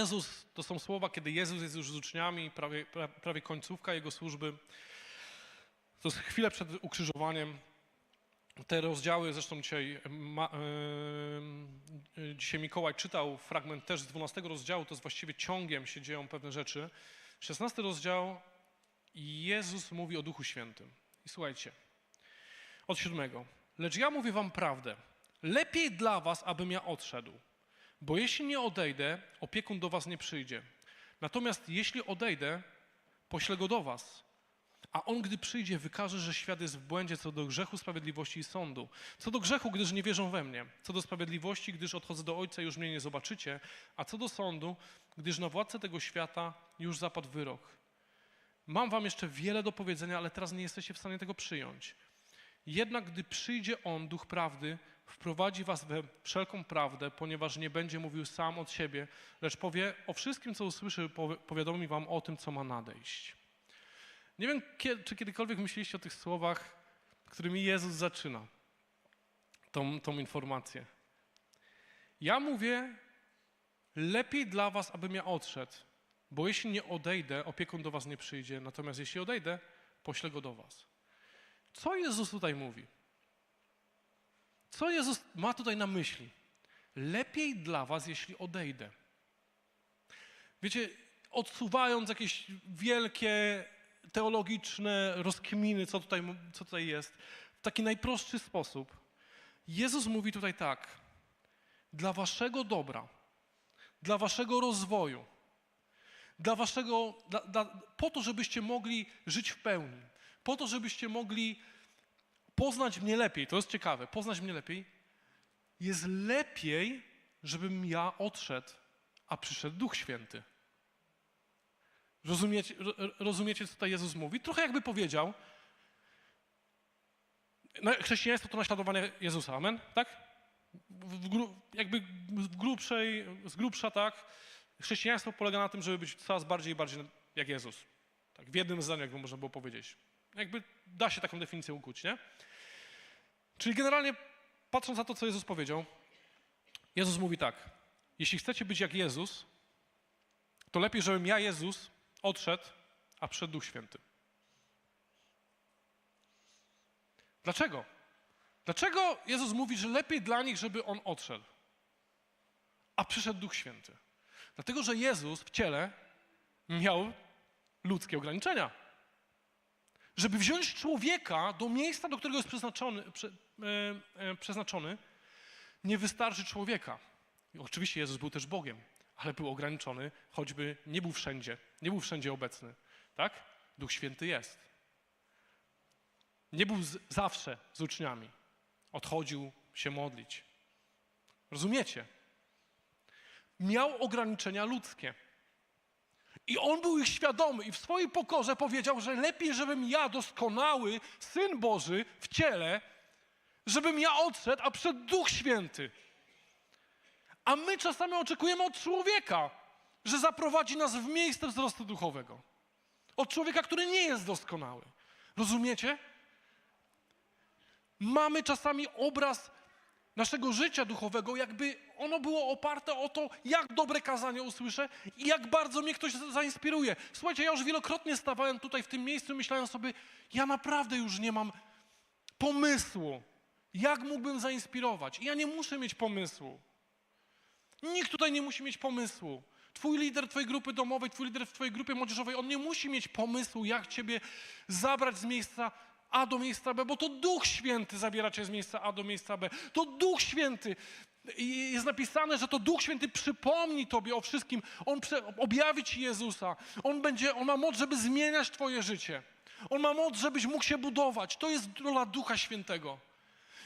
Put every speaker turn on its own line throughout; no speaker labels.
Jezus, to są słowa, kiedy Jezus jest już z uczniami, prawie, pra- prawie końcówka Jego służby. To jest chwilę przed ukrzyżowaniem. Te rozdziały, zresztą dzisiaj, ma, yy, dzisiaj Mikołaj czytał fragment też z 12 rozdziału, to jest właściwie ciągiem się dzieją pewne rzeczy. 16 rozdział Jezus mówi o Duchu Świętym. I słuchajcie, od siódmego. Lecz ja mówię wam prawdę. Lepiej dla was, abym ja odszedł. Bo jeśli nie odejdę, opiekun do was nie przyjdzie. Natomiast jeśli odejdę, poślę go do was. A on, gdy przyjdzie, wykaże, że świat jest w błędzie co do grzechu, sprawiedliwości i sądu. Co do grzechu, gdyż nie wierzą we mnie. Co do sprawiedliwości, gdyż odchodzę do Ojca i już mnie nie zobaczycie. A co do sądu, gdyż na władcę tego świata już zapadł wyrok. Mam wam jeszcze wiele do powiedzenia, ale teraz nie jesteście w stanie tego przyjąć. Jednak gdy przyjdzie On, Duch Prawdy, wprowadzi was we wszelką prawdę, ponieważ nie będzie mówił sam od siebie, lecz powie o wszystkim, co usłyszy, powi- powiadomi wam o tym, co ma nadejść. Nie wiem, czy kiedykolwiek myśleliście o tych słowach, którymi Jezus zaczyna tą, tą informację. Ja mówię, lepiej dla was, abym ja odszedł, bo jeśli nie odejdę, opiekun do was nie przyjdzie, natomiast jeśli odejdę, poślę go do was. Co Jezus tutaj mówi? Co Jezus ma tutaj na myśli? Lepiej dla was, jeśli odejdę. Wiecie, odsuwając jakieś wielkie teologiczne rozkminy, co tutaj, co tutaj jest, w taki najprostszy sposób, Jezus mówi tutaj tak: dla waszego dobra, dla waszego rozwoju, dla waszego, dla, dla, po to, żebyście mogli żyć w pełni, po to, żebyście mogli poznać mnie lepiej, to jest ciekawe, poznać mnie lepiej, jest lepiej, żebym ja odszedł, a przyszedł Duch Święty. Rozumiecie, ro- rozumiecie, co tutaj Jezus mówi? Trochę jakby powiedział, no, chrześcijaństwo to naśladowanie Jezusa, amen? Tak? W, gru- jakby w grubszej, z grubsza tak, chrześcijaństwo polega na tym, żeby być coraz bardziej i bardziej jak Jezus. Tak, w jednym zdaniu, jakby można było powiedzieć. Jakby da się taką definicję ukuć, nie? Czyli generalnie, patrząc na to, co Jezus powiedział, Jezus mówi tak, jeśli chcecie być jak Jezus, to lepiej, żebym ja, Jezus, odszedł, a przyszedł Duch Święty. Dlaczego? Dlaczego Jezus mówi, że lepiej dla nich, żeby On odszedł, a przyszedł Duch Święty? Dlatego, że Jezus w ciele miał ludzkie ograniczenia. Żeby wziąć człowieka do miejsca, do którego jest przeznaczony, prze, e, e, przeznaczony nie wystarczy człowieka. I oczywiście Jezus był też Bogiem, ale był ograniczony, choćby nie był wszędzie, nie był wszędzie obecny. Tak? Duch Święty jest. Nie był z, zawsze z uczniami. Odchodził się modlić. Rozumiecie? Miał ograniczenia ludzkie. I on był ich świadomy i w swojej pokorze powiedział, że lepiej, żebym ja, doskonały Syn Boży w ciele, żebym ja odszedł, a przed Duch Święty. A my czasami oczekujemy od człowieka, że zaprowadzi nas w miejsce wzrostu duchowego. Od człowieka, który nie jest doskonały. Rozumiecie? Mamy czasami obraz naszego życia duchowego, jakby ono było oparte o to, jak dobre kazanie usłyszę i jak bardzo mnie ktoś zainspiruje. Słuchajcie, ja już wielokrotnie stawałem tutaj w tym miejscu i myślałem sobie, ja naprawdę już nie mam pomysłu, jak mógłbym zainspirować. I ja nie muszę mieć pomysłu. Nikt tutaj nie musi mieć pomysłu. Twój lider twojej grupy domowej, twój lider w twojej grupie młodzieżowej, on nie musi mieć pomysłu, jak ciebie zabrać z miejsca A do miejsca B, bo to Duch Święty zabiera cię z miejsca A do miejsca B. To Duch Święty. I Jest napisane, że to Duch Święty przypomni tobie o wszystkim. On objawi ci Jezusa. On, będzie, on ma moc, żeby zmieniać twoje życie. On ma moc, żebyś mógł się budować. To jest rola Ducha Świętego.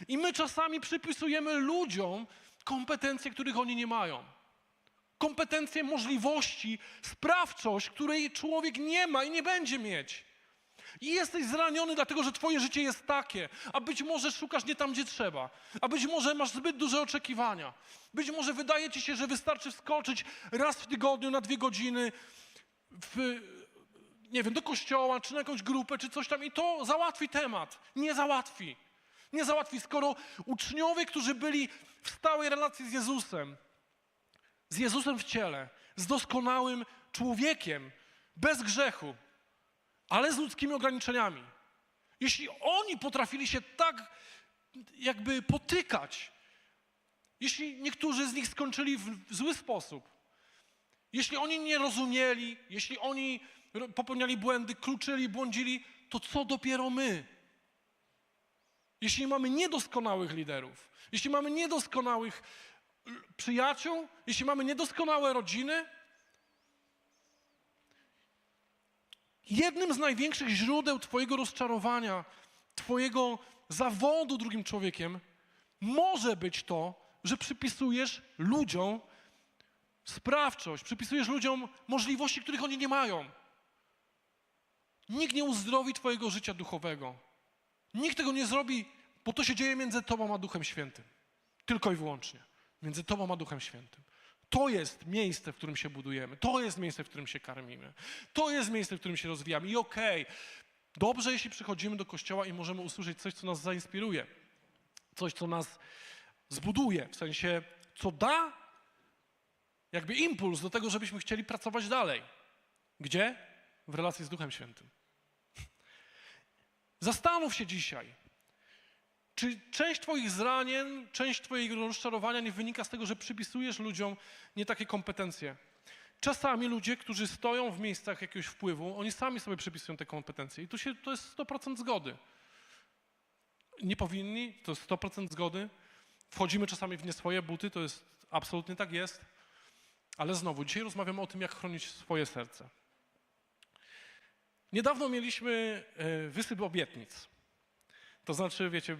I my czasami przypisujemy ludziom kompetencje, których oni nie mają. Kompetencje, możliwości, sprawczość, której człowiek nie ma i nie będzie mieć. I jesteś zraniony, dlatego że Twoje życie jest takie, a być może szukasz nie tam, gdzie trzeba, a być może masz zbyt duże oczekiwania. Być może wydaje Ci się, że wystarczy wskoczyć raz w tygodniu na dwie godziny w, nie wiem, do kościoła, czy na jakąś grupę, czy coś tam i to załatwi temat. Nie załatwi. Nie załatwi, skoro uczniowie, którzy byli w stałej relacji z Jezusem, z Jezusem w ciele, z doskonałym człowiekiem, bez grzechu, ale z ludzkimi ograniczeniami. Jeśli oni potrafili się tak jakby potykać, jeśli niektórzy z nich skończyli w zły sposób, jeśli oni nie rozumieli, jeśli oni popełniali błędy, kluczyli, błądzili, to co dopiero my? Jeśli mamy niedoskonałych liderów, jeśli mamy niedoskonałych przyjaciół, jeśli mamy niedoskonałe rodziny, jednym z największych źródeł Twojego rozczarowania, Twojego zawodu drugim człowiekiem może być to, że przypisujesz ludziom sprawczość, przypisujesz ludziom możliwości, których oni nie mają. Nikt nie uzdrowi Twojego życia duchowego. Nikt tego nie zrobi, bo to się dzieje między Tobą a Duchem Świętym. Tylko i wyłącznie. Między Tobą a Duchem Świętym. To jest miejsce, w którym się budujemy. To jest miejsce, w którym się karmimy. To jest miejsce, w którym się rozwijamy. I okej, dobrze, jeśli przychodzimy do kościoła i możemy usłyszeć coś, co nas zainspiruje. Coś, co nas zbuduje, w sensie, co da jakby impuls do tego, żebyśmy chcieli pracować dalej. Gdzie? W relacji z Duchem Świętym. Zastanów się dzisiaj, czy część Twoich zranień, część Twojego rozczarowania nie wynika z tego, że przypisujesz ludziom nie takie kompetencje. Czasami ludzie, którzy stoją w miejscach jakiegoś wpływu, oni sami sobie przypisują te kompetencje i tu się, to jest 100% zgody. Nie powinni, to jest 100% zgody. Wchodzimy czasami w nie swoje buty, to jest absolutnie tak jest. Ale znowu, dzisiaj rozmawiamy o tym, jak chronić swoje serce. Niedawno mieliśmy e, wysyp obietnic. To znaczy, wiecie,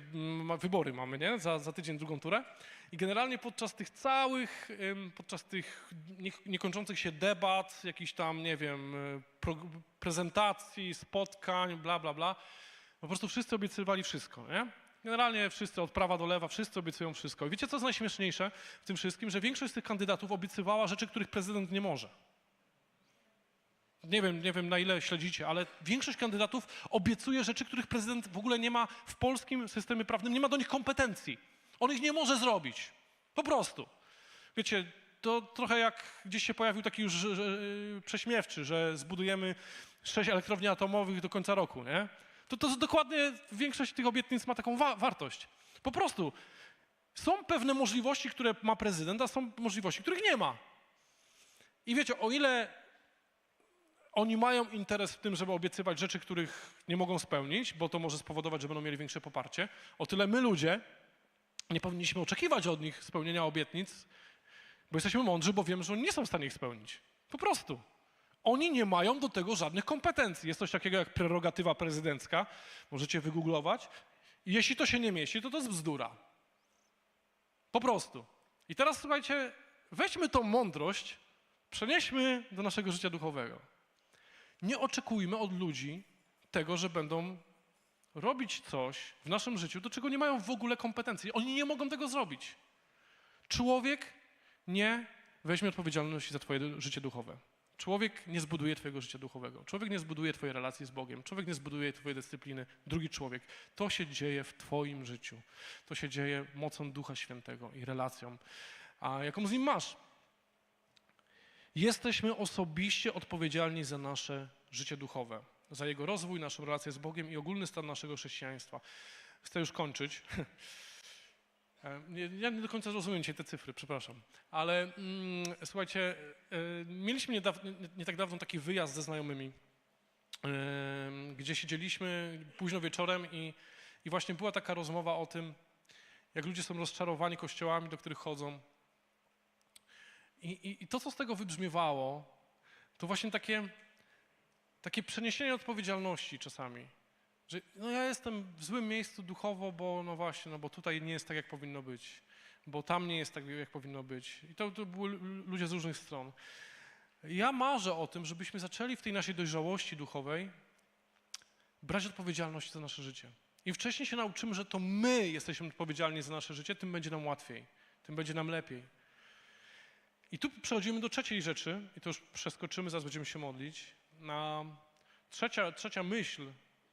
wybory mamy, nie? Za, za tydzień drugą turę. I generalnie podczas tych całych, podczas tych nie, niekończących się debat, jakichś tam, nie wiem, y, prezentacji, spotkań, bla, bla, bla, po prostu wszyscy obiecywali wszystko, nie? Generalnie wszyscy od prawa do lewa, wszyscy obiecują wszystko. I wiecie, co jest najśmieszniejsze w tym wszystkim? Że większość z tych kandydatów obiecywała rzeczy, których prezydent nie może. Nie wiem, nie wiem na ile śledzicie, ale większość kandydatów obiecuje rzeczy, których prezydent w ogóle nie ma w polskim systemie prawnym, nie ma do nich kompetencji. On ich nie może zrobić. Po prostu. Wiecie, to trochę jak gdzieś się pojawił taki już że, że, prześmiewczy, że zbudujemy sześć elektrowni atomowych do końca roku, nie? To, to dokładnie większość tych obietnic ma taką wa- wartość. Po prostu są pewne możliwości, które ma prezydent, a są możliwości, których nie ma. I wiecie, o ile oni mają interes w tym, żeby obiecywać rzeczy, których nie mogą spełnić, bo to może spowodować, że będą mieli większe poparcie, o tyle my ludzie nie powinniśmy oczekiwać od nich spełnienia obietnic, bo jesteśmy mądrzy, bo wiemy, że oni nie są w stanie ich spełnić. Po prostu. Oni nie mają do tego żadnych kompetencji. Jest coś takiego jak prerogatywa prezydencka. Możecie wygooglować. Jeśli to się nie mieści, to to jest bzdura. Po prostu. I teraz słuchajcie, weźmy tą mądrość, przenieśmy do naszego życia duchowego. Nie oczekujmy od ludzi tego, że będą robić coś w naszym życiu, do czego nie mają w ogóle kompetencji. Oni nie mogą tego zrobić. Człowiek nie weźmie odpowiedzialności za Twoje życie duchowe. Człowiek nie zbuduje Twojego życia duchowego. Człowiek nie zbuduje Twojej relacji z Bogiem. Człowiek nie zbuduje Twojej dyscypliny. Drugi człowiek. To się dzieje w Twoim życiu. To się dzieje mocą Ducha Świętego i relacją, a jaką z nim masz. Jesteśmy osobiście odpowiedzialni za nasze życie duchowe, za jego rozwój, naszą relację z Bogiem i ogólny stan naszego chrześcijaństwa. Chcę już kończyć. E, Ja nie do końca rozumiem dzisiaj te cyfry, przepraszam. Ale mm, słuchajcie, e, mieliśmy nie, nie tak dawno taki wyjazd ze znajomymi, e, gdzie siedzieliśmy późno wieczorem i, i właśnie była taka rozmowa o tym, jak ludzie są rozczarowani kościołami, do których chodzą. I, i, I to, co z tego wybrzmiewało, to właśnie takie, takie przeniesienie odpowiedzialności czasami. Że no ja jestem w złym miejscu duchowo, bo no właśnie, no bo tutaj nie jest tak, jak powinno być, bo tam nie jest tak, jak powinno być. I to, to były lu- ludzie z różnych stron. Ja marzę o tym, żebyśmy zaczęli w tej naszej dojrzałości duchowej brać odpowiedzialność za nasze życie. Im wcześniej się nauczymy, że to my jesteśmy odpowiedzialni za nasze życie, tym będzie nam łatwiej, tym będzie nam lepiej. I tu przechodzimy do trzeciej rzeczy, i to już przeskoczymy, zaraz będziemy się modlić. Na trzecia, trzecia myśl,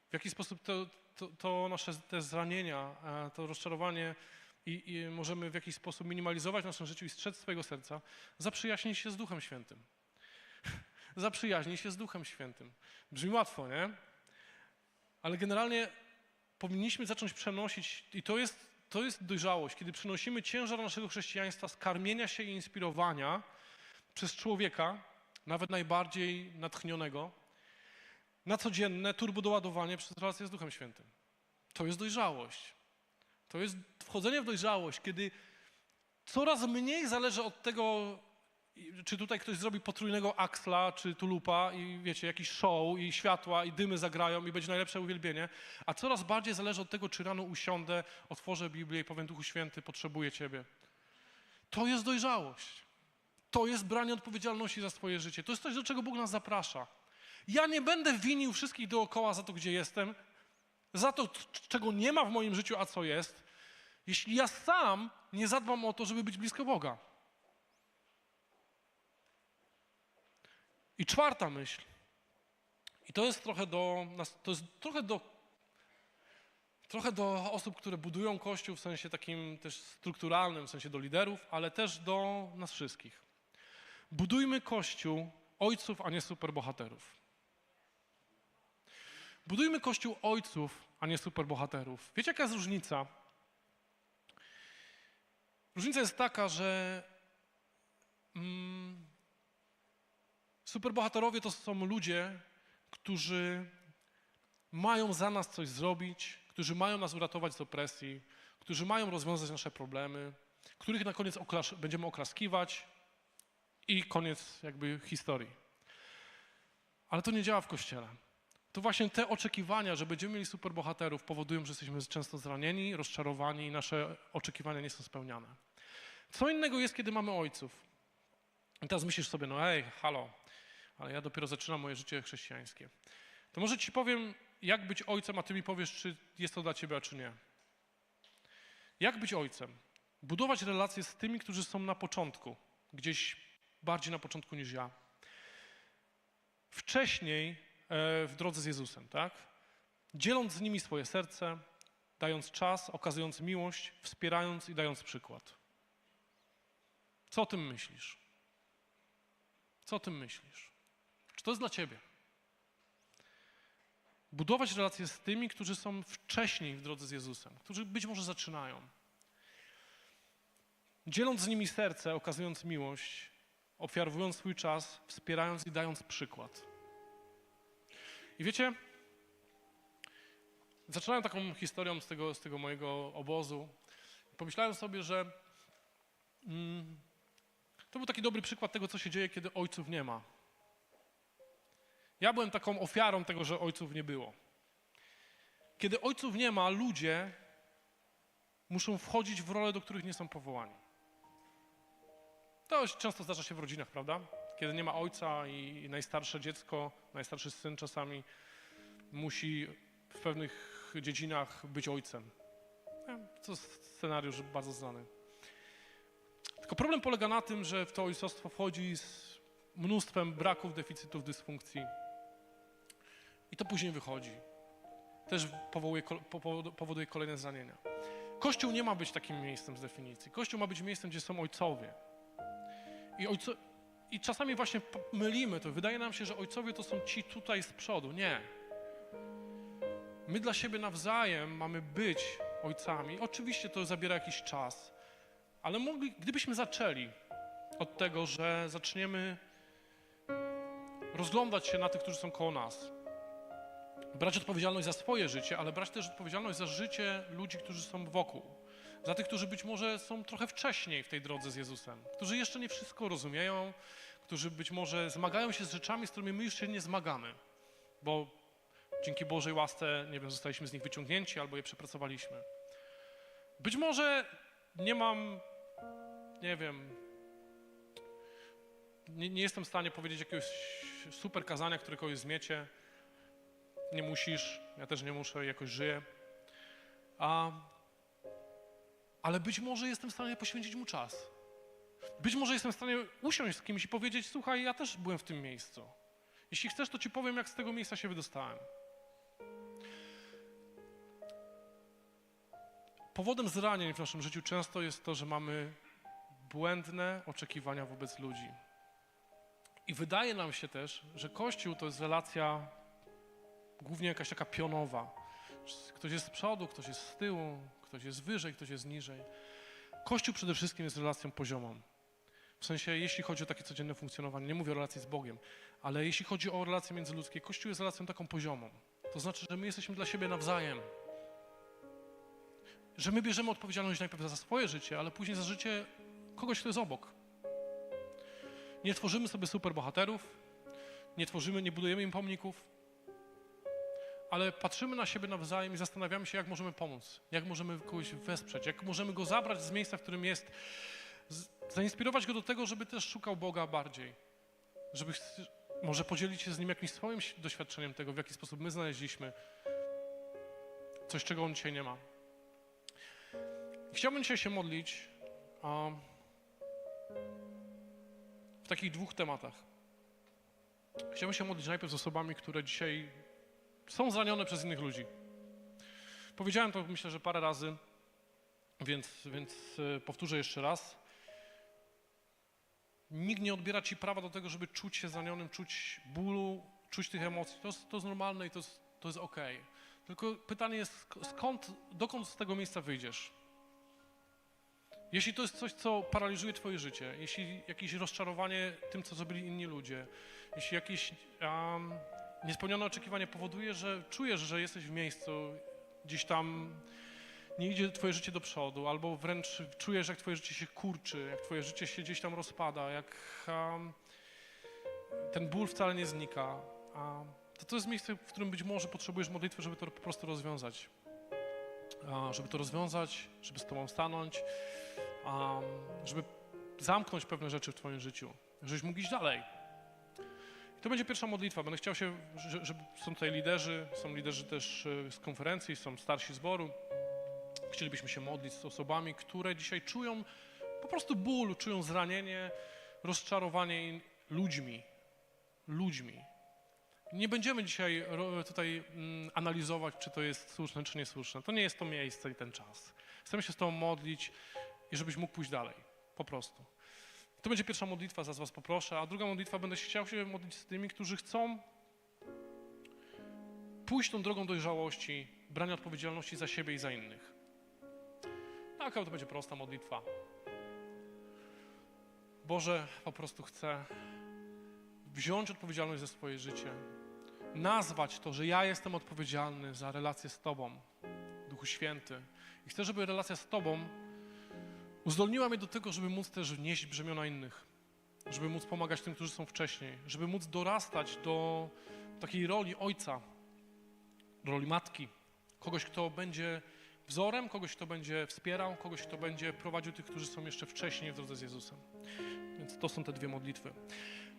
w jaki sposób to, to, to nasze te zranienia, e, to rozczarowanie i, i możemy w jakiś sposób minimalizować w naszym życiu i strzec swojego serca, zaprzyjaźnij się z Duchem Świętym. zaprzyjaźnij się z Duchem Świętym. Brzmi łatwo, nie? Ale generalnie powinniśmy zacząć przenosić, i to jest, to jest dojrzałość, kiedy przenosimy ciężar naszego chrześcijaństwa z karmienia się i inspirowania przez człowieka, nawet najbardziej natchnionego, na codzienne turbodoładowanie przez relację z Duchem Świętym. To jest dojrzałość. To jest wchodzenie w dojrzałość, kiedy coraz mniej zależy od tego, czy tutaj ktoś zrobi potrójnego aksla, czy tulupa i wiecie, jakiś show i światła i dymy zagrają i będzie najlepsze uwielbienie, a coraz bardziej zależy od tego, czy rano usiądę, otworzę Biblię i powiem Duchu Święty, potrzebuję Ciebie. To jest dojrzałość. To jest branie odpowiedzialności za swoje życie. To jest coś, do czego Bóg nas zaprasza. Ja nie będę winił wszystkich dookoła za to, gdzie jestem, za to, czego nie ma w moim życiu, a co jest, jeśli ja sam nie zadbam o to, żeby być blisko Boga. I czwarta myśl. I to jest trochę do, to jest trochę do, trochę do osób, które budują Kościół w sensie takim też strukturalnym, w sensie do liderów, ale też do nas wszystkich. Budujmy Kościół ojców, a nie superbohaterów. Budujmy Kościół ojców, a nie superbohaterów. Wiecie, jaka jest różnica? Różnica jest taka, że mm, superbohaterowie to są ludzie, którzy mają za nas coś zrobić, którzy mają nas uratować z opresji, którzy mają rozwiązać nasze problemy, których na koniec będziemy oklaskiwać i koniec jakby historii. Ale to nie działa w Kościele to właśnie te oczekiwania, że będziemy mieli superbohaterów, powodują, że jesteśmy często zranieni, rozczarowani i nasze oczekiwania nie są spełniane. Co innego jest, kiedy mamy ojców. I teraz myślisz sobie, no ej, halo, ale ja dopiero zaczynam moje życie chrześcijańskie. To może ci powiem, jak być ojcem, a ty mi powiesz, czy jest to dla ciebie, a czy nie. Jak być ojcem? Budować relacje z tymi, którzy są na początku, gdzieś bardziej na początku niż ja. Wcześniej E, w drodze z Jezusem, tak? Dzieląc z nimi swoje serce, dając czas, okazując miłość, wspierając i dając przykład. Co o tym myślisz? Co o tym myślisz? To jest dla ciebie? Budować relacje z tymi, którzy są wcześniej w drodze z Jezusem, którzy być może zaczynają. Dzieląc z nimi serce, okazując miłość, ofiarowując swój czas, wspierając i dając przykład. I wiecie, zaczynałem taką historią z tego, z tego mojego obozu. Pomyślałem sobie, że mm, to był taki dobry przykład tego, co się dzieje, kiedy ojców nie ma. Ja byłem taką ofiarą tego, że ojców nie było. Kiedy ojców nie ma, ludzie muszą wchodzić w role, do których nie są powołani. To często zdarza się w rodzinach, prawda? kiedy nie ma ojca i najstarsze dziecko, najstarszy syn czasami musi w pewnych dziedzinach być ojcem. To scenariusz bardzo znany. Tylko problem polega na tym, że w to ojcostwo wchodzi z mnóstwem braków, deficytów, dysfunkcji. I to później wychodzi. Też powołuje, powoduje kolejne zranienia. Kościół nie ma być takim miejscem z definicji. Kościół ma być miejscem, gdzie są ojcowie. I, ojco, i czasami właśnie mylimy to. Wydaje nam się, że ojcowie to są ci tutaj z przodu. Nie. My dla siebie nawzajem mamy być ojcami. Oczywiście to zabiera jakiś czas, ale mogli, gdybyśmy zaczęli od tego, że zaczniemy rozglądać się na tych, którzy są koło nas, brać odpowiedzialność za swoje życie, ale brać też odpowiedzialność za życie ludzi, którzy są wokół. Za tych, którzy być może są trochę wcześniej w tej drodze z Jezusem, którzy jeszcze nie wszystko rozumieją, którzy być może zmagają się z rzeczami, z którymi my już się nie zmagamy, bo dzięki Bożej łasce, nie wiem, zostaliśmy z nich wyciągnięci albo je przepracowaliśmy. Być może nie mam, nie wiem, nie, nie jestem w stanie powiedzieć jakiegoś super kazania, które kogoś zmiecie. Nie musisz, ja też nie muszę, jakoś żyję. A ale być może jestem w stanie poświęcić mu czas. Być może jestem w stanie usiąść z kimś i powiedzieć: Słuchaj, ja też byłem w tym miejscu. Jeśli chcesz, to ci powiem, jak z tego miejsca się wydostałem. powodem zranień w naszym życiu często jest to, że mamy błędne oczekiwania wobec ludzi. I wydaje nam się też, że Kościół to jest relacja głównie jakaś taka pionowa. Ktoś jest z przodu, ktoś jest z tyłu, ktoś jest wyżej, ktoś jest niżej. Kościół przede wszystkim jest relacją poziomą. W sensie, jeśli chodzi o takie codzienne funkcjonowanie, nie mówię o relacji z Bogiem, ale jeśli chodzi o relacje międzyludzkie, Kościół jest relacją taką poziomą. To znaczy, że my jesteśmy dla siebie nawzajem. Że my bierzemy odpowiedzialność najpierw za swoje życie, ale później za życie kogoś, kto jest obok. Nie tworzymy sobie superbohaterów, nie tworzymy, nie budujemy im pomników, ale patrzymy na siebie nawzajem i zastanawiamy się, jak możemy pomóc, jak możemy kogoś wesprzeć, jak możemy go zabrać z miejsca, w którym jest, zainspirować go do tego, żeby też szukał Boga bardziej, żeby może podzielić się z nim jakimś swoim doświadczeniem tego, w jaki sposób my znaleźliśmy coś, czego on dzisiaj nie ma. Chciałbym dzisiaj się modlić w takich dwóch tematach. Chciałbym się modlić najpierw z osobami, które dzisiaj są zranione przez innych ludzi. Powiedziałem to myślę, że parę razy, więc, więc e, powtórzę jeszcze raz. Nikt nie odbiera ci prawa do tego, żeby czuć się zranionym, czuć bólu, czuć tych emocji. To jest, to jest normalne i to jest, to jest okej. Tylko pytanie jest, sk- skąd, dokąd z tego miejsca wyjdziesz? Jeśli to jest coś, co paraliżuje twoje życie, jeśli jakieś rozczarowanie tym, co zrobili inni ludzie, jeśli jakieś um, niespełnione oczekiwanie powoduje, że czujesz, że jesteś w miejscu, gdzieś tam nie idzie twoje życie do przodu, albo wręcz czujesz, jak twoje życie się kurczy, jak twoje życie się gdzieś tam rozpada, jak um, ten ból wcale nie znika, to to jest miejsce, w którym być może potrzebujesz modlitwy, żeby to po prostu rozwiązać. Żeby to rozwiązać, żeby z tobą stanąć, żeby zamknąć pewne rzeczy w twoim życiu, żebyś mógł iść dalej. To będzie pierwsza modlitwa. Będę chciał się, że, żeby są tutaj liderzy, są liderzy też e, z konferencji, są starsi zboru. Chcielibyśmy się modlić z osobami, które dzisiaj czują po prostu ból, czują zranienie, rozczarowanie ludźmi. Ludźmi. Nie będziemy dzisiaj tutaj mm, analizować, czy to jest słuszne, czy niesłuszne. To nie jest to miejsce i ten czas. Chcemy się z Tobą modlić i żebyś mógł pójść dalej. Po prostu. To będzie pierwsza modlitwa, za Was poproszę, a druga modlitwa będę chciał się modlić z tymi, którzy chcą pójść tą drogą dojrzałości, brania odpowiedzialności za siebie i za innych. Taka to będzie prosta modlitwa. Boże, po prostu chcę wziąć odpowiedzialność za swoje życie, nazwać to, że ja jestem odpowiedzialny za relację z Tobą, Duchu Święty. I chcę, żeby relacja z Tobą uzdolniła mnie do tego, żeby móc też nieść brzemiona innych, żeby móc pomagać tym, którzy są wcześniej, żeby móc dorastać do takiej roli ojca, roli matki, kogoś, kto będzie wzorem, kogoś, kto będzie wspierał, kogoś, kto będzie prowadził tych, którzy są jeszcze wcześniej w drodze z Jezusem. Więc to są te dwie modlitwy.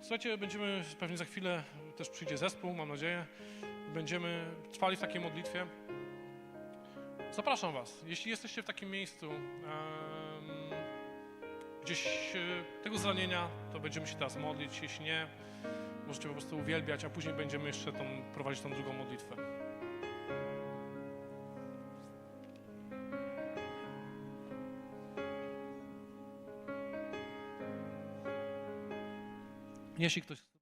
Słuchajcie, będziemy pewnie za chwilę, też przyjdzie zespół, mam nadzieję, będziemy trwali w takiej modlitwie. Zapraszam Was, jeśli jesteście w takim miejscu, em, gdzieś e, tego zranienia, to będziemy się teraz modlić. Jeśli nie, możecie po prostu uwielbiać, a później będziemy jeszcze tą, prowadzić tą drugą modlitwę. Jeśli ktoś.